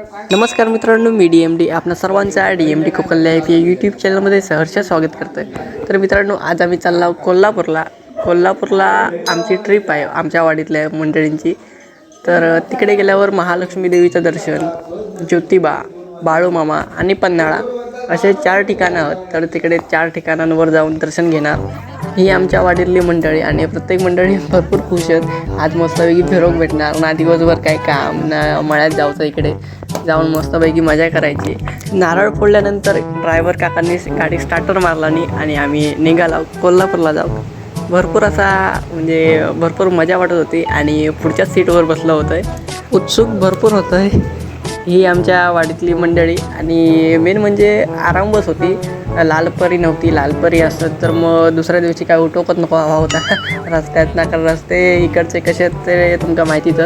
नमस्कार मित्रांनो मी D M D आपणा सर्वांचा D M D Konkan life या यूट्यूब चॅनलमध्ये सहर्ष स्वागत करतो आहे तर मित्रांनो आज आम्ही चाललो कोल्हापूरला. कोल्हापूरला आमची ट्रिप आहे आमच्या वाडीतल्या मंडळींची. तर तिकडे गेल्यावर महालक्ष्मी देवीचं दर्शन ज्योतिबा बाळूमामा आणि पन्हाळा असे चार ठिकाणं आहेत. तर तिकडे चार ठिकाणांवर जाऊन दर्शन घेणार. ही आमच्या वाडीतली मंडळी आणि प्रत्येक मंडळी भरपूर खुश आहेत. आज मस्तपैकी फिरोक भेटणार. ना दिवसभर काय काम ना मळ्यात जायचं इकडे. जाऊन मस्तपैकी मजा करायची. नारळ फोडल्यानंतर ड्रायव्हर काकांनी गाडी स्टार्टर मारला आणि आम्ही निघाला कोल्हापूरला जाऊ भरपूर असा म्हणजे भरपूर मजा वाटत होती आणि पुढच्या सीटवर बसलं होतं आहे उत्सुक भरपूर होतं आहे ही आमच्या वाडीतली मंडळी आणि मेन म्हणजे आराम बस होती. लालपरी नव्हती लालपरी असत. तर मग दुसऱ्या दिवशी काय उठोकत नको हवा होता. रस्त्यात ना कारण रस्ते इकडचे कसे आहेत ते तुमका माहितीच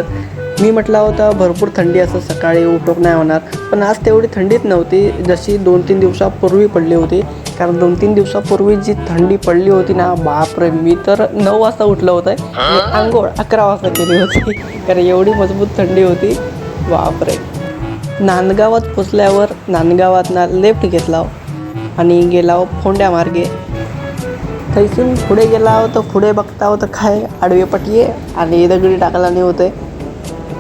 मी म्हटलं होतं भरपूर थंडी असं सकाळी उठोक नाही होणार. पण आज तेवढी थंडीच नव्हती जशी दोन तीन दिवसापूर्वी पडली होती. कारण दोन तीन दिवसापूर्वी जी थंडी पडली होती ना बापरे मी तर नऊ वाजता उठलं होतं. आंघोळ अकरा वाजता केली होती. कारण एवढी मजबूत थंडी होती. बापरे. नांदगावात पोचल्यावर नांदगावातना लेफ्ट घेतला. आणि गेला फोंड्या मार्गे थैसून पुढे गेला तर पुढे बघता तर काय आडवे पटिये आणि दगडी टाकायला नाही होते.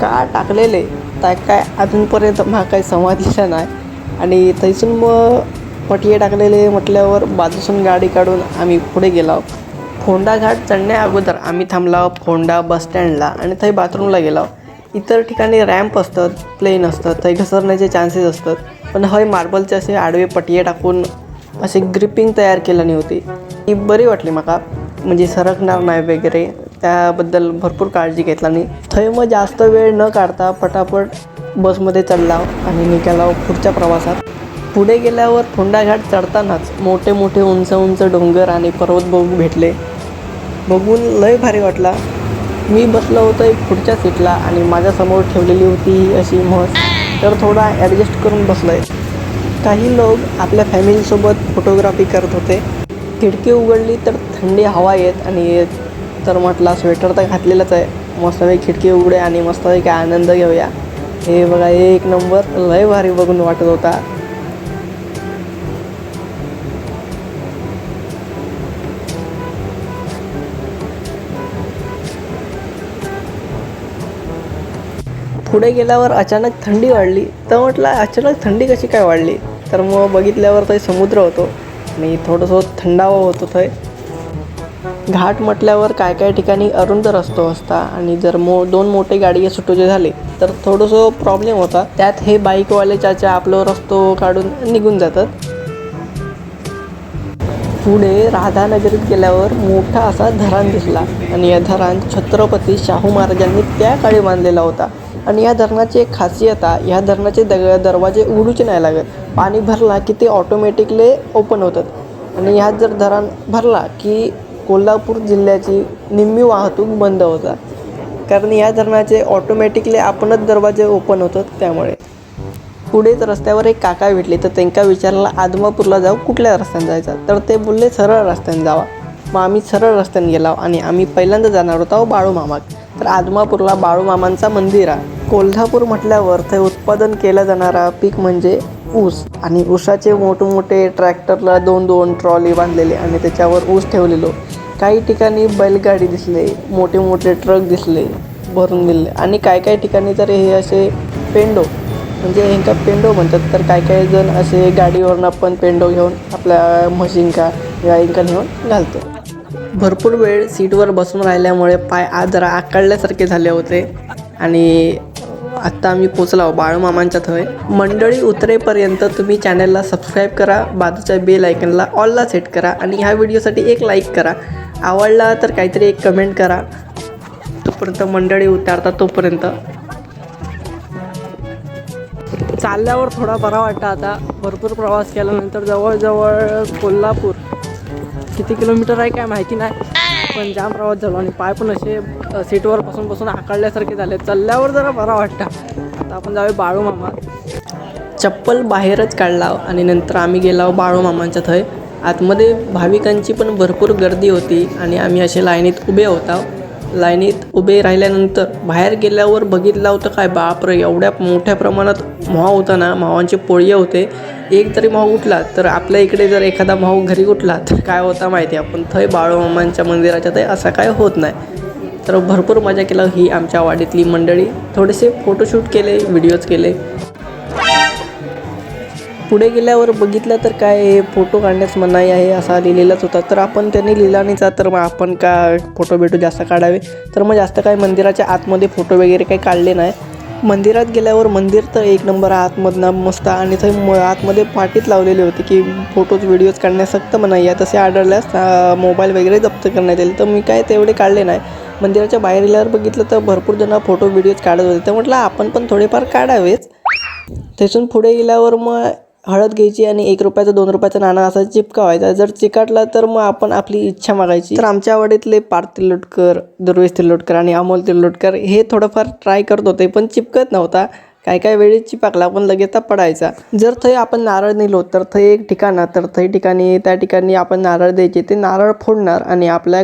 का टाकलेले? तर काय अजूनपर्यंत मला काही समजलेलं नाही. आणि थैसून मग पटिये टाकलेले म्हटल्यावर बाजूसून गाडी काढून आम्ही पुढे गेलो फोंडा घाट चढण्या अगोदर आम्ही थांबलो फोंडा बसस्टँडला आणि थंय बाथरूमला गेलो इतर ठिकाणी रॅम्प असतात प्लेन असतात थंय घसरण्याचे चान्सेस असतात. पण हय मार्बलचे असे आडवे पटिये टाकून असे ग्रिपिंग तयार केल्याने होती. ती बरी वाटली माका. म्हणजे सरकणार नाही वगैरे. त्याबद्दल भरपूर काळजी घेतला नाही थंय मग जास्त वेळ न काढता पटापट बसमध्ये चढला आणि निघाला पुढच्या प्रवासात. पुढे गेल्यावर फोंडाघाट चढतानाच मोठे मोठे उंच उंच डोंगर आणि पर्वत बघू भेटले. बघून लय भारी वाटला. मी बसलो होतो एक पुढच्या सीटला आणि माझ्यासमोर ठेवलेली होती ही अशी म्हस. तर थोडा ॲडजस्ट करून बसलो आहे काही लोक आपल्या फॅमिलीसोबत फोटोग्राफी करत होते. खिडकी उघडली तर थंडी हवा येत आणि येत. तर म्हटला स्वेटर तर घातलेलंच आहे. मस्तपैकी खिडकी उघडे आणि मस्तपैकी आनंद घेऊया. हे बघा एक नंबर लय भारी बघून वाटत होता. पुढे गेल्यावर अचानक थंडी वाढली. तर म्हटलं अचानक थंडी कशी काय वाढली? तर मग बघितल्यावर थंय समुद्र होतो. आणि थोडंसं थंडावा होतो थंय घाट म्हटल्यावर काय काय ठिकाणी अरुंद रस्तो असता आणि जर मो दोन मोठे गाडी सुटोचे झाले तर थोडंसं प्रॉब्लेम होता. त्यात हे बाईकवाले चाचा आपलं रस्तो काढून निघून जातात. पुढे राधानगरीत गेल्यावर मोठा असा धरण दिसला आणि या धरण छत्रपती शाहू महाराजांनी त्या काळी बांधलेला होता. आणि या धरणाची एक खासियत आहे या धरणाचे दग दरवाजे उघडूच नाही लागत. पाणी भरला की ते ऑटोमॅटिकली ओपन होतात. आणि ह्यात जर धरण भरला की कोल्हापूर जिल्ह्याची निम्मी वाहतूक बंद होतात. कारण या धरणाचे ऑटोमॅटिकली आपणच दरवाजे ओपन होतात त्यामुळे. पुढेच रस्त्यावर एक काका भेटले तर त्यांना विचारला आदमापूरला जाऊ कुठल्या रस्त्याने जायचा? तर ते बोलले सरळ रस्त्याने जावा. मग आम्ही सरळ रस्त्याने गेलो आणि आम्ही पहिल्यांदा जाणार होतो बाळूमामात तर आदमापूरला बाळूमामांचा मंदिर आहे. कोल्हापूर म्हटल्यावर ते उत्पादन केला जाणारा पीक म्हणजे ऊस आणि ऊसाचे मोठमोठे ट्रॅक्टरला दोन दोन ट्रॉली बांधलेले आणि त्याच्यावर ऊस ठेवलेलो. काही ठिकाणी बैलगाडी दिसले मोठे मोठे ट्रक दिसले भरून दिले आणि काय काय ठिकाणी तर हे असे पेंडो म्हणजे ह्यांका पेंडो म्हणतात. तर काय काही जण असे गाडीवरनं पण पेंडो घेऊन आपल्या म्हशींका गाईंका नेऊन घालतो. भरपूर वेळ सीटवर बसून राहिल्यामुळे पाय आज जरा आकाळल्यासारखे झाले होते. आणि आत्ता आम्ही पोचलो बाळूमामांच्या थंय मंडळी उतरेपर्यंत तुम्ही चॅनलला सबस्क्राईब करा बाजूच्या बेल आयकनला ऑलला सेट करा आणि ह्या व्हिडिओसाठी एक लाईक करा. आवडला तर काहीतरी एक कमेंट करा. तोपर्यंत मंडळी उतारतात तोपर्यंत. चालल्यावर थोडा बरा वाटतं आता. भरपूर प्रवास केल्यानंतर जवळजवळ कोल्हापूर. किती किलोमीटर आहे काय माहिती नाही. पण जाम प्रवास झालो आणि पाय पण असे सीटवर बसून बसून आकडल्यासारखे झाले. चालल्यावर जरा बरा वाटतं. आता आपण जाऊया बाळूमामा चप्पल बाहेरच काढला आणि नंतर आम्ही गेलो बाळूमामांच्या थंय. आतमध्ये भाविकांची पण भरपूर गर्दी होती आणि आम्ही असे लाईनीत उभे होता लाईनीत उभे राहिल्यानंतर बाहेर गेल्यावर बघितलं होतं काय बापरे एवढ्या मोठ्या प्रमाणात म्हाव होता ना म्हावांचे पोळी होते. एक तरी भाऊ उठला तर आपल्या इकडे जर एखादा भाऊ घरी उठला तर काय होता माहिती? आहे आपण थंय बाळूमामांच्या मंदिराच्या ते असं काय होत नाही. तर भरपूर मजा केलं ही आमच्या वाडीतली मंडळी. थोडेसे फोटोशूट केले व्हिडिओज केले. पुढे गेल्यावर बघितलं तर काय हे फोटो काढण्यास मनाई आहे असा लिहिलेलाच होता. तर आपण त्यांनी लिहिला नाही जा तर मग आपण का फोटो बिटो जास्त काढावे? तर मग जास्त काय मंदिराच्या आतमध्ये फोटो वगैरे काही काढले नाही. मंदिरात गेल्यावर मंदिर तर एक नंबर आतमधनं मस्त आणि ते म आतमध्ये पाटीत लावलेले होते की फोटोज व्हिडिओज काढण्यास सक्त मनाई आहे तसे आढळल्यास मोबाईल वगैरे जप्त करण्यात येईल. तर मी काय तेवढे काढले नाही. मंदिराच्या बाहेर गेल्यावर बघितलं तर भरपूर जण फोटो व्हिडिओज काढत होते. तर म्हटलं आपण पण थोडेफार काढावेच. तिथून पुढे गेल्यावर मग हळद घ्यायची आणि एक रुपयाचा दोन रुपयाचा नाणं असा चिपकावायचा. जर चिकटला तर मग आपण आपली इच्छा मागायची. तर आमच्या आवडीतले पार्थ तिल्लोटकर दुर्वेश तिल्लोटकर आणि अमोल तिल्लोटकर हे थोडंफार ट्राय करत होते पण चिपकत नव्हता. काय काय वेळी चिपकला पण लगेच पडायचा. जर थंय आपण नारळ नेलो तर थंय एक ठिकाण आहे, तर थंय ठिकाणी त्या ठिकाणी आपण नारळ द्यायचे. ते नारळ फोडणार आणि आपल्या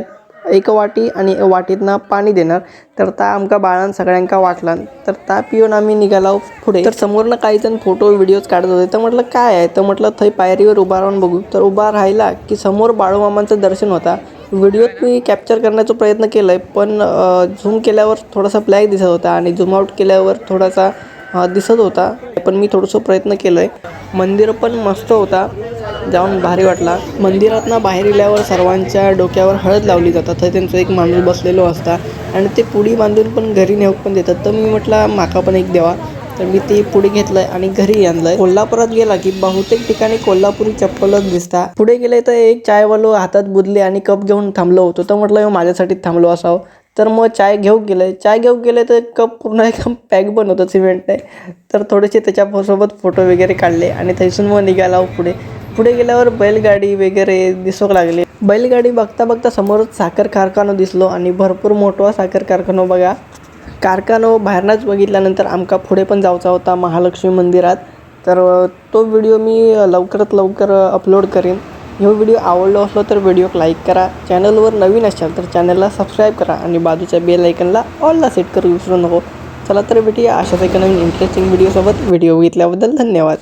एक वाटी आणि वाटीतनं पाणी देणार. तर ता आमका बाळान सगळ्यांका वाटला. तर ता पिऊन आम्ही निघालो पुढे. तर समोरनं काही जण फोटो व्हिडिओज काढत होते. तर म्हटलं काय आहे? तर म्हटलं थंय पायरीवर उभा राहून बघू. तर उभा राहिला की समोर बाळूमामांचं दर्शन होता. व्हिडिओत मी कॅप्चर करण्याचा प्रयत्न केला आहे पण झूम केल्यावर थोडासा ब्लॅक दिसत होता आणि झूम आउट केल्यावर थोडासा दिसत होता. पण मी थोडंसं प्रयत्न केलं आहे मंदिर पण मस्त होता. जाऊन भारी वाटला. मंदिरातनं बाहेर गेल्यावर सर्वांच्या डोक्यावर हळद लावली जातात. तर त्यांचं एक माणूस बसलेलो असता. आणि ते पुडी बांधून पण घरी नेऊक पण देतात. तर मी म्हटलं माका पण एक देवा. तर मी ती पुढे घेतलंय आणि घरी आणलंय. कोल्हापुरात गेला की बहुतेक ठिकाणी कोल्हापुरी चप्पलच दिसता. पुढे गेले तर एक चायवालो हातात बुदले आणि कप घेऊन थांबलो होतो. तर म्हटलं माझ्यासाठी थांबलो असावं. तर मग चाय घेऊन गेले. चाय घेऊन गेले तर कप पूर्ण एकदम पॅक पण होतं सिमेंट आहे तर थोडेसे त्याच्यासोबत फोटो वगैरे काढले आणि थैसून मग निघाला हो पुढे. पुढे गेल्यावर बैलगाडी वगैरे दिसू लागली. बैलगाडी बघता बघता समोरच साखर कारखाना दिसलो आणि भरपूर मोठा साखर कारखाना बघा. कारखानो बाहेरनंच बघितल्यानंतर आमका पुढे पण जायचा होता महालक्ष्मी मंदिरात. तर तो व्हिडिओ मी लवकरात लवकर अपलोड करेन. ह्यो व्हिडिओ आवडलो असलो तर व्हिडिओक लाईक करा. चॅनलवर नवीन असाल तर चॅनलला सबस्क्राईब करा आणि बाजूच्या बेल आयकनला ऑलला सेट करू विसरू नको. चला तर भेटूया अशाच एका नवीन इंटरेस्टिंग व्हिडिओसोबत व्हिडिओ घेतल्याबद्दल धन्यवाद.